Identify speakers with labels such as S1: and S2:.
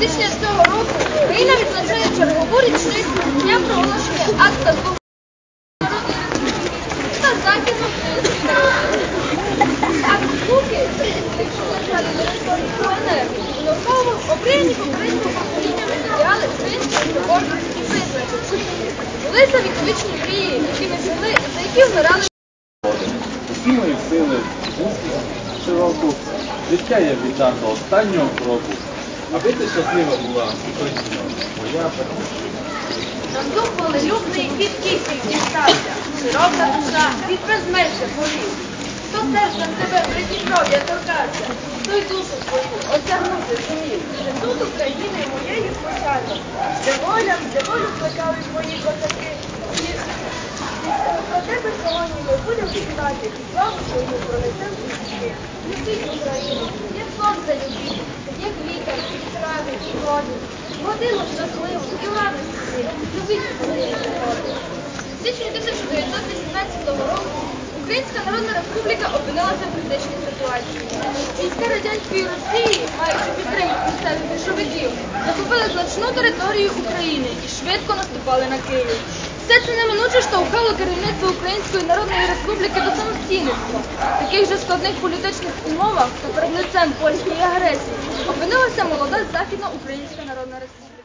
S1: січня цього року Україна відзначає чергову річницю дня проголошення акта свободи народної та західно Акт історію науково обріяні попереднього покоління матеріали української і визначення. Були це віковічні мрії, які ми жили, за які вмирали.
S2: Усі мої сили, широку, життя я віддам до останнього кроку. Аби ти щаслива була, моя.
S1: Дух волелюбний від кисів дістався, широка душа від безмежжя болів. Хто серцем тебе при Дніпров'я торкався, той душу свою осягнути зумів. Тут України моєю спочатку, де воля, де волю плекали твої козаки. Про тебе сьогодні ми будемо співати, і славу свою пронесем у світи. Любіть Україну, як сонце любіть, як вітер, і трави, і води. Годину щасливу, і радості, любіть Україну народу. У січні 1918 року Українська Народна Республіка опинилася в критичній ситуації. Війська радянської Росії, маючи підтримку місцевих більшовиків, захопили значну територію України і швидко наступали на Київ. Все це неминуче штовхало керівництво Української Народної Республіки до самостійництва. В таких же складних політичних умовах та перед лицем польської агресії опинилася молода Західна Українська Народна Республіка.